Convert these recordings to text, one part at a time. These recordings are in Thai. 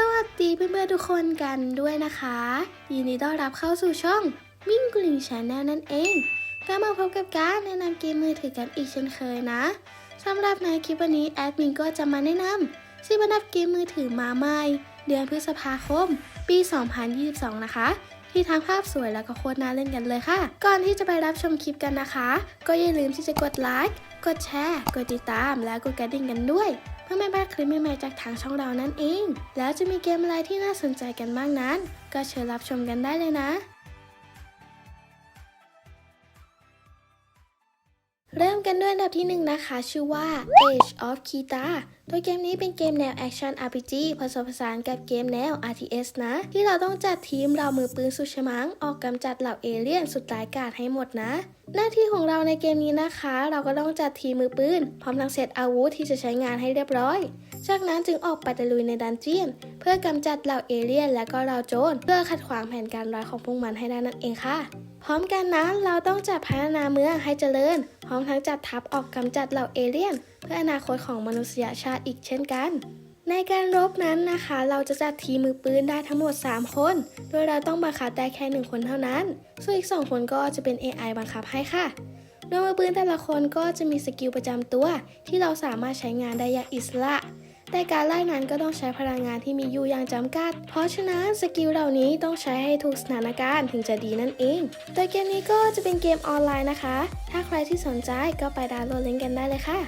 สวัสดีเพื่อนๆทุกคนกันด้วยนะคะ ยินดีต้อนรับเข้าสู่ช่องมิ่งกุลิงชาแนลนั่นเองก็มาพบกับการแนะนำเกมมือถือกันอีกเช่นเคยนะสำหรับในคลิปวันนี้แอดมินก็จะมาแนะนำซิบรรดับเกมมือถือมาใหม่ เดือนพฤษภาคม ปี 2022 นะคะ ที่ทั้งภาพสวยแล้วก็โคตรน่าเล่นกันเลยค่ะ ก่อนที่จะไปรับชมคลิปกันนะคะ ก็อย่าลืมที่จะกดไลค์กดแชร์ กดติดตามแล้วกดกระดิ่งกันด้วย เพื่อไม่พลาดคลิปใหม่ๆจากทางช่องเรานั่นเอง แล้วจะมีเกมอะไรที่น่าสนใจกันบ้างนั้น ก็เชิญรับชมกันได้เลยนะ เริ่มกันด้วยอันดับที่หนึ่งนะคะ ชื่อว่า Age of Kita ตัวเกมนี้เป็นเกมแนวแอคชั่น RPG ผสมผสานกับเกมแนว RTS นะ ที่เราต้องจัดทีมเรามือปืนสุดฉมัง ออกกำจัดเหล่าเอเลี่ยนสุดร้ายกาจให้หมดนะ หน้าที่ของเราในเกมนี้นะคะ เราก็ต้องจัดทีมมือปืน พร้อมทั้งเซตอาวุธที่จะใช้งานให้เรียบร้อย จากนั้นจึงออกไปตะลุยในดันเจียน เพื่อกำจัดเหล่าเอเลี่ยนและก็เหล่าโจรเพื่อขัดขวางแผนการร้ายของพวกมันให้ได้นั่นเองค่ะ พร้อมกันนะเราต้องจัดพัฒนาเมืองให้เจริญ พร้อมทั้งจัดทัพออกกำจัดเหล่าเอเลี่ยน เพื่ออนาคตของมนุษยชาติอีกเช่นกัน ในการรบนั้นนะคะ เราจะจัดทีมมือปืนได้ทั้งหมด 3 คน โดยเราต้องบังคับได้แค่ 1 คนเท่านั้น ส่วนอีก 2 คนก็จะเป็น AI บังคับให้ค่ะโดยมือปืนแต่ละคนก็จะมีสกิลประจำตัว ที่เราสามารถใช้งานได้อย่างอิสระ แต่การไล่นั้นก็ต้องใช้พลังงานที่มีอยู่อย่างจำกัด เพราะฉะนั้นสกิลเหล่านี้ต้องใช้ให้ถูกสถานการณ์ถึงจะดีนั่นเอง โดยเกมนี้ก็จะเป็นเกมออนไลน์นะคะ ถ้าใครที่สนใจก็ไปดาวน์โหลดเล่นกันได้เลยค่ะ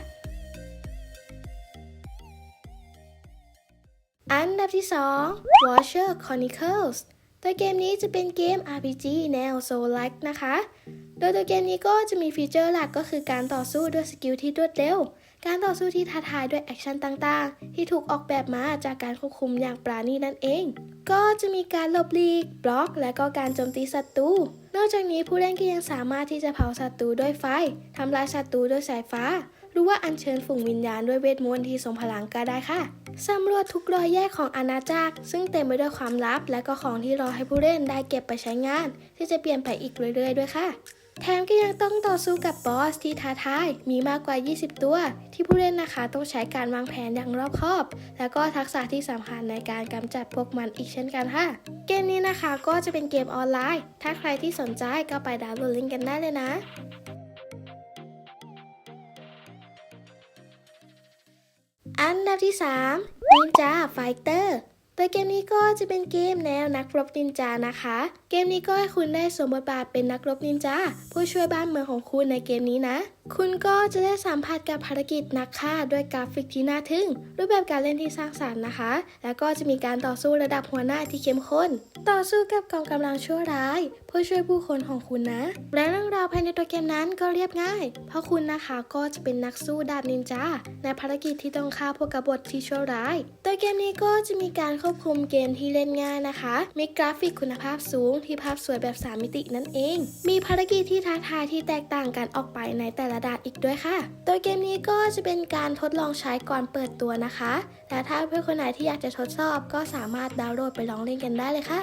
อันดับที่ 2 Watcher Chronicles ตัวเกมนี้จะเป็นเกม RPG แนว Soul-like นะคะ โดยตัวเกมนี้ก็จะมีฟีเจอร์หลักก็คือการต่อสู้ด้วยสกิลที่รวดเร็ว การต่อสู้ที่ท้าทายด้วยแอคชั่นต่างๆ ที่ถูกออกแบบมาจากการควบคุมอย่างปราณีนั่นเอง ก็จะมีการหลบหลีก บล็อก และก็การโจมตีศัตรู นอกจากนี้ผู้เล่นก็ยังสามารถที่จะเผาศัตรูด้วยไฟ ทำลายศัตรูด้วยสายฟ้า หรือว่าอัญเชิญฝูงวิญญาณด้วยเวทมนต์ที่ทรงพลังก็ได้ค่ะ สำรวจทุกรอยแยกของอาณาจักร ซึ่งเต็มไปด้วยความลับ และก็ของที่รอให้ผู้เล่นได้เก็บไปใช้งาน ที่จะเปลี่ยนไปอีกเรื่อย ๆ ด้วยค่ะ แถมก็ยังต้องต่อสู้กับบอสที่ท้าทาย มีมากกว่า 20 ตัว ที่ผู้เล่นนะคะต้องใช้การวางแผนอย่างรอบคอบ แล้วก็ทักษะที่สำคัญในการกำจัดพวกมันอีกเช่นกันค่ะ เกมนี้นะคะก็จะเป็นเกมออนไลน์ ถ้าใครที่สนใจก็ไปดาวน์โหลดลิงก์กันได้เลยนะอันดับที่3 Ninja Fighter ตัวเกมนี้ก็จะเป็นเกมแนวนักรบนินจานะคะ เกมนี้ก็ให้คุณได้สวมบทบาทเป็นนักรบนินจาผู้ช่วยบ้านเมืองของคุณในเกมนี้นะ คุณก็จะได้สัมผัสกับภารกิจนักฆ่าด้วยกราฟิกที่น่าทึ่ง รูปแบบการเล่นที่สร้างสรรค์นะคะ แล้วก็จะมีการต่อสู้ระดับหัวหน้าที่เข้มข้น ต่อสู้กับกองกำลังชั่วร้ายเพื่อช่วยผู้คนของคุณนะ และเรื่องราวภายในตัวเกมนั้นก็เรียบง่าย เพราะคุณนะคะก็จะเป็นนักสู้ดาบนินจาในภารกิจที่ต้องฆ่าพวกกบฏที่ชั่วร้ายตัวเกมนี้ก็จะมีการควบคุมเกมที่เล่นง่ายนะคะ มีกราฟิกคุณภาพสูงที่ภาพสวยแบบ3มิตินั่นเอง มีภารกิจที่ท้าทายที่แตกต่างกันออกไปในแต่ละดาษอีกด้วยค่ะตัวเกมนี้ก็จะเป็นการทดลองใช้ก่อนเปิดตัวนะคะ แต่ถ้าเพื่อนคนไหนที่อยากจะทดสอบก็สามารถดาวน์โหลดไปลองเล่นกันได้เลยค่ะ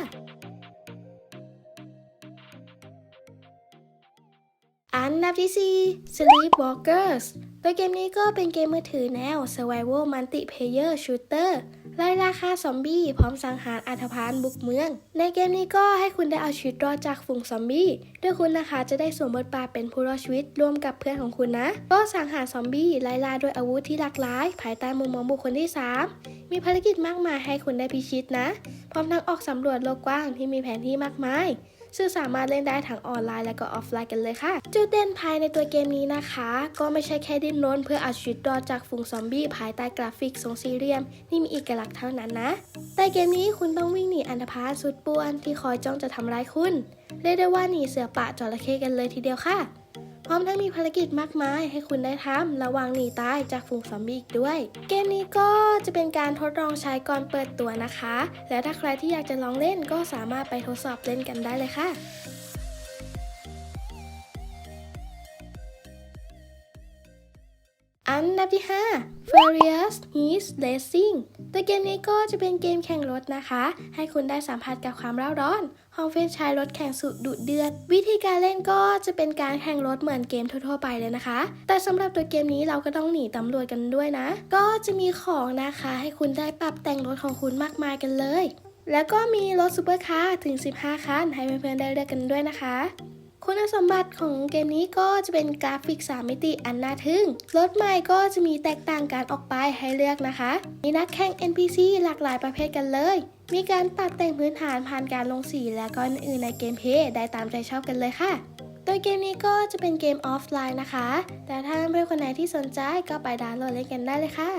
อันดับที่4 Sleepwalkers ตัวเกมนี้ก็เป็นเกมมือถือแนว Survival Multiplayer Shooter ไล่ล่าฆ่าซอมบี้พร้อมสังหารอัธพาลบุกเมือง ในเกมนี้ก็ให้คุณได้เอาชีวิตรอดจากฝูงซอมบี้โดยคุณนะคะจะได้สวมบทบาทเป็นผู้รอดชีวิตร่วมกับเพื่อนของคุณนะ ก็สังหารซอมบี้ไล่ล่าด้วยอาวุธที่หลากหลาย ภายใต้มุมมองบุคคลที่ 3 มีภารกิจมากมายให้คุณได้พิชิตนะ พร้อมทั้งออกสำรวจโลกกว้างที่มีแผนที่มากมาย ซึ่งสามารถเล่นได้ทั้งออนไลน์และก็ออฟไลน์กันเลยค่ะ จุดเด่นภายในตัวเกมนี้นะคะ ก็ไม่ใช่แค่ดิ้นรนเพื่อเอาชีวิตรอดจากฝูงซอมบี้ภายใต้กราฟิกทรงสี่เหลี่ยมที่มีเอกลักษณ์เท่านั้นนะ แต่เกมนี้คุณต้องวิ่งหนีอันธพาลสุดป่วนที่คอยจ้องจะทำร้ายคุณ เรียกได้ว่าหนีเสือป่าจระเข้กันเลยทีเดียวค่ะ พร้อมทั้งมีภารกิจมากมายให้คุณได้ทำระวังหนีตายจากฝูงซอมบี้อีกด้วย เกมนี้ก็จะเป็นการทดลองใช้ก่อนเปิดตัวนะคะ และถ้าใครที่อยากจะลองเล่นก็สามารถไปทดสอบเล่นกันได้เลยค่ะ อันดับที่ 5 Furious Heat Racing ตัวเกมนี้ก็จะเป็นเกมแข่งรถนะคะ ให้คุณได้สัมผัสกับความร่าร้อนของเฟรนชายรถแข่งสุดดุเดือด วิธีการเล่นก็จะเป็นการแข่งรถเหมือนเกมทั่วๆไปเลยนะคะ แต่สำหรับตัวเกมนี้เราก็ต้องหนีตำรวจกันด้วยนะ ก็จะมีของนะคะ ให้คุณได้ปรับแต่งรถของคุณมากมายกันเลย แล้วก็มีรถซูเปอร์คาร์ถึง 15 คันให้เพื่อนๆได้เลือกกันด้วยนะคะ คุณสมบัติของเกมนี้ก็จะเป็นกราฟิก 3 มิติอันน่าทึ่งรถใหม่ก็จะมีแตกต่างกันออกไปให้เลือกนะคะ มีนักแข่ง NPC หลากหลายประเภทกันเลย มีการปรับแต่งพื้นฐานผ่านการลงสีและก็อื่นๆในเกมเพย์ได้ตามใจชอบกันเลยค่ะ โดยเกมนี้ก็จะเป็นเกมออฟไลน์นะคะ แต่ถ้าเพื่อนคนไหนที่สนใจก็ไปดาวน์โหลดเล่นกันได้เลยค่ะ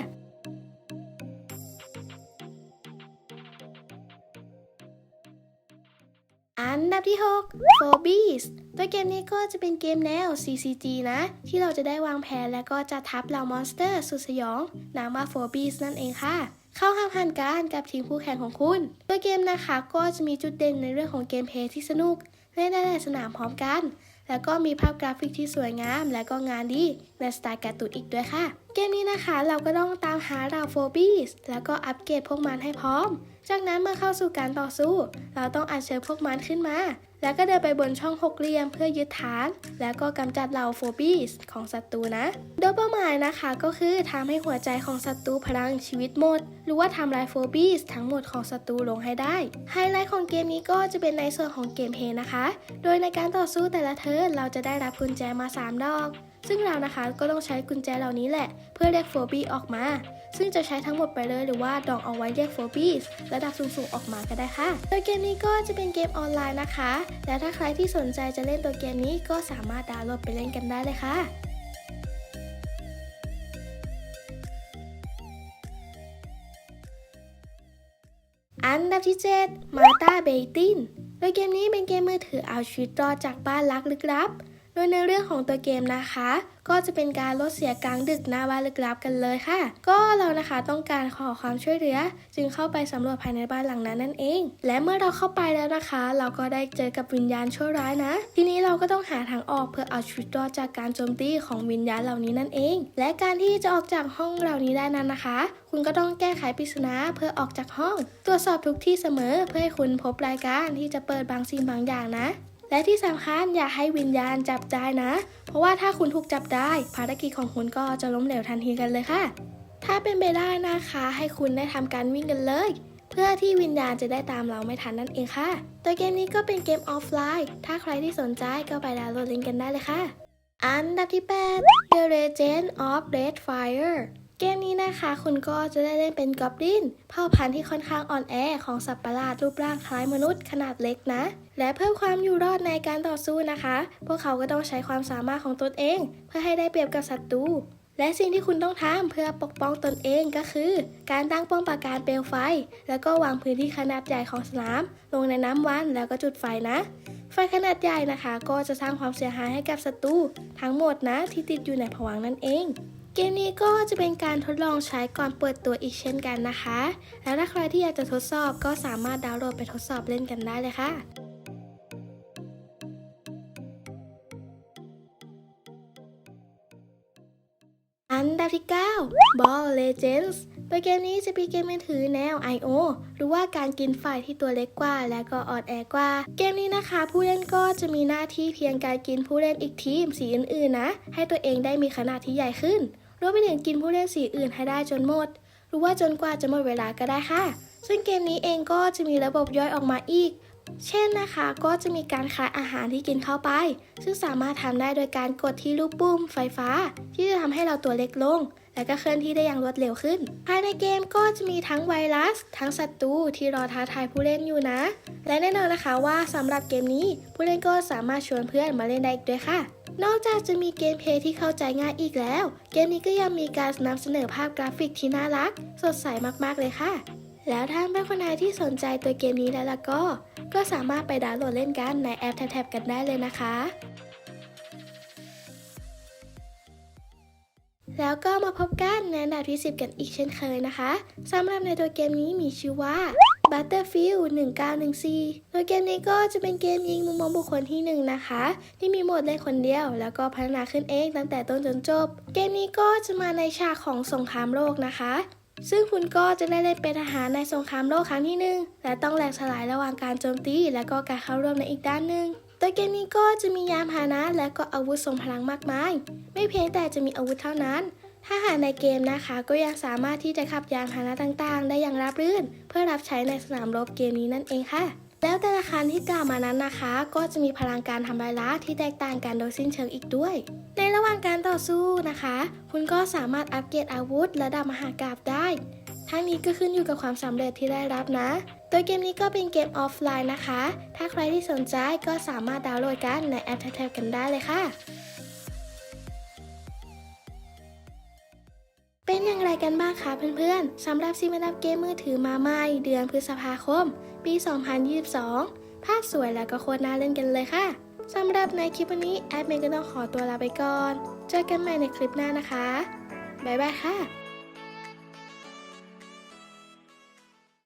อันดับที่6 Phobies ตัวเกมนี้ก็จะเป็นเกมแนว CCG นะ ที่เราจะได้วางแผนและก็จะทับเหล่ามอนสเตอร์สุดสยองนามว่า Phobies นั่นเองค่ะ เข้าห้ามหันการกับทีมคู่แข่งของคุณ ตัวเกมนะคะก็จะมีจุดเด่นในเรื่องของเกมเพลย์ที่สนุกเล่นได้หลายสนามพร้อมกัน แล้วก็มีภาพกราฟิกที่สวยงาม และก็งานดีในสไตล์การ์ตูนอีกด้วยค่ะ เกมนี้นะคะเราก็ต้องตามหาเราโฟบีสแล้วก็อัปเกรดพวกมันให้พร้อม จากนั้นเมื่อเข้าสู่การต่อสู้ เราต้องอัญเชิญพวกมันขึ้นมา แล้วก็เดินไปบนช่องหกเหลี่ยมเพื่อยึดฐาน แล้วก็กำจัดเหล่าโฟบีสของศัตรูนะ โดยเป้าหมายนะคะก็คือทำให้หัวใจของศัตรูพลังชีวิตหมด หรือว่าทำลายโฟบีสทั้งหมดของศัตรูลงให้ได้ ไฮไลท์ของเกมนี้ก็จะเป็นในส่วนของเกมเพย์นะคะ โดยในการต่อสู้แต่ละเทิร์นเราจะได้รับกุญแจมา 3 ดอก ซึ่งเรานะคะก็ต้องใช้กุญแจเหล่านี้แหละ เพื่อเรียกโฟบี้ออกมา ซึ่งจะใช้ทั้งหมดไปเลยหรือว่าดองเอาไว้เรียกโฟบีสระดับสูงๆออกมาก็ได้ค่ะ โดยเกมนี้ก็จะเป็นเกมออนไลน์นะคะ และถ้าใครที่สนใจจะเล่นตัวเกมนี้ก็สามารถดาวน์โหลดไปเล่นกันได้เลยค่ะอันดับที่ 7 มาตาเบติน โดยเกมนี้เป็นเกมมือถือเอาชีวิตรอดจากบ้านลักลึกลับ โดยในเรื่องของตัวเกมนะคะ ก็จะเป็นการลดเสียกลางดึกหน้าบ้านลึกลับกันเลยค่ะ ก็เรานะคะต้องการขอความช่วยเหลือ จึงเข้าไปสำรวจภายในบ้านหลังนั้นนั่นเอง และเมื่อเราเข้าไปแล้วนะคะ เราก็ได้เจอกับวิญญาณชั่วร้ายนะ ทีนี้เราก็ต้องหาทางออกเพื่อเอาชีวิตรอดจากการโจมตีของวิญญาณเหล่านี้นั่นเอง และการที่จะออกจากห้องเหล่านี้ได้นั้นนะคะ คุณก็ต้องแก้ไขปริศนาเพื่อออกจากห้อง ตรวจสอบทุกที่เสมอเพื่อให้คุณพบรายการที่จะเปิดบางสิ่งบางอย่างนะ และที่สำคัญอย่าให้วิญญาณจับได้นะ เพราะว่าถ้าคุณถูกจับได้ ภารกิจของคุณก็จะล้มเหลวทันทีกันเลยค่ะ ถ้าเป็นไปได้นะคะ ให้คุณได้ทำการวิ่งกันเลย เพื่อที่วิญญาณจะได้ตามเราไม่ทันนั่นเองค่ะ ตัวเกมนี้ก็เป็นเกมออฟไลน์ ถ้าใครที่สนใจก็ไปดาวน์โหลดเล่นกันได้เลยค่ะ อันดับที่ 8 The Legend of Red Fire เกมนี้นะคะคุณก็จะได้เล่นเป็นกอบลินเผ่าพันธุ์ที่ค่อนข้างอ่อนแอของสัตว์ประหลาดรูปร่างคล้ายมนุษย์ขนาดเล็กนะ และเพิ่มความอยู่รอดในการต่อสู้นะคะ พวกเขาก็ต้องใช้ความสามารถของตนเอง เพื่อให้ได้เปรียบกับศัตรูและสิ่งที่คุณต้องทำเพื่อปกป้องตนเองก็คือ การตั้งป้อมปราการเปลวไฟ แล้วก็วางพื้นที่ขนาดใหญ่ของสนาม ลงในน้ำวันแล้วก็จุดไฟนะ ไฟขนาดใหญ่นะคะ ก็จะสร้างความเสียหายให้กับศัตรูทั้งหมดนะที่ติดอยู่ในผวังนั่นเอง เกมนี้ก็จะเป็นการทดลองใช้ก่อนเปิดตัวอีกเช่นกันนะคะ แล้วถ้าใครที่อยากจะทดสอบก็สามารถดาวน์โหลดไปทดสอบเล่นกันได้เลยค่ะอันดับที่ 9 Ball Legends โดยเกมนี้จะเป็นเกมมือถือแนว I.O. หรือว่าการกินฝ่ายที่ตัวเล็กกว่า และก็อ่อนแอกว่า เกมนี้นะคะ ผู้เล่นก็จะมีหน้าที่เพียงการกินผู้เล่นอีกทีมสีอื่นๆนะ ให้ตัวเองได้มีขนาดที่ใหญ่ขึ้น รวมไปถึงกินผู้เล่นสีอื่นให้ได้จนหมด หรือว่าจนกว่าจะหมดเวลาก็ได้ค่ะ ซึ่งเกมนี้เองก็จะมีระบบย่อยออกมาอีก เช่นนะคะก็จะมีการคายอาหารที่กินเข้าไป ซึ่งสามารถทำได้โดยการกดที่ลูกปุ่มไฟฟ้า ที่จะทำให้เราตัวเล็กลงและก็เคลื่อนที่ได้อย่างรวดเร็วขึ้น ภายในเกมก็จะมีทั้งไวรัส ทั้งศัตรูที่รอท้าทายผู้เล่นอยู่นะ และแน่นอนนะคะว่าสำหรับเกมนี้ผู้เล่นก็สามารถชวนเพื่อนมาเล่นได้อีกด้วยค่ะ นอกจากจะมีเกมเพย์ที่เข้าใจง่ายอีกแล้ว เกมนี้ก็ยังมีการนำเสนอภาพกราฟิกที่น่ารัก สดใสมากๆเลยค่ะ แล้วถ้าเป็นคนไหนที่สนใจตัวเกมนี้แล้วล่ะก็ ก็สามารถไปดาวน์โหลดเล่นกันในแอปแท็บๆกันได้เลยนะคะ แล้วก็มาพบกันในอันดับที่ 10 กันอีกเช่นเคยนะคะสำหรับในตัวเกมนี้มีชื่อว่า Battlefield 1914 โดยเกมนี้ก็จะเป็นเกมยิงมุมมองบุคคลที่หนึ่งนะคะ ที่มีโหมดเล่นคนเดียว แล้วก็พัฒนาขึ้นเองตั้งแต่ต้นจนจบ เกมนี้ก็จะมาในฉากของสงครามโลกนะคะ ซึ่งคุณก็จะได้เล่นเป็นทหารในสงครามโลกครั้งที่หนึ่งและต้องแหลกสลายระหว่างการโจมตี และก็การเข้าร่วมในอีกด้านหนึ่งโดยเกมนี้ก็จะมียานพาหนะและก็อาวุธทรงพลังมากมาย ไม่เพียงแต่จะมีอาวุธเท่านั้น ทหารในเกมนะคะ ก็ยังสามารถที่จะขับยานพาหนะต่างๆ ได้อย่างราบรื่น เพื่อรับใช้ในสนามรบเกมนี้นั่นเองค่ะ แล้วแต่ละคันที่กล่าวมานั้นนะคะ ก็จะมีพลังการทำลายล้างที่แตกต่างกันโดยสิ้นเชิงอีกด้วย ในระหว่างการต่อสู้นะคะ คุณก็สามารถอัปเกรดอาวุธระดับมหากราบได้ทั้งนี้ก็ขึ้นอยู่กับความสำเร็จที่ได้รับนะ โดยเกมนี้ก็เป็นเกมออฟไลน์นะคะ ถ้าใครที่สนใจก็สามารถดาวน์โหลดกันในแอปแท็บกันได้เลยค่ะ เป็นอย่างไรกันบ้างคะเพื่อนๆสำหรับซีมาดับเกมมือถือมาใหม่เดือนพฤษภาคม ปี 2022 ภาพสวยแล้วก็โคตรน่าเล่นกันเลยค่ะสำหรับในคลิปวันนี้แอดเมนก็ต้องขอตัวลาไปก่อน เจอกันใหม่ในคลิปหน้านะคะ บ๊ายบายค่ะ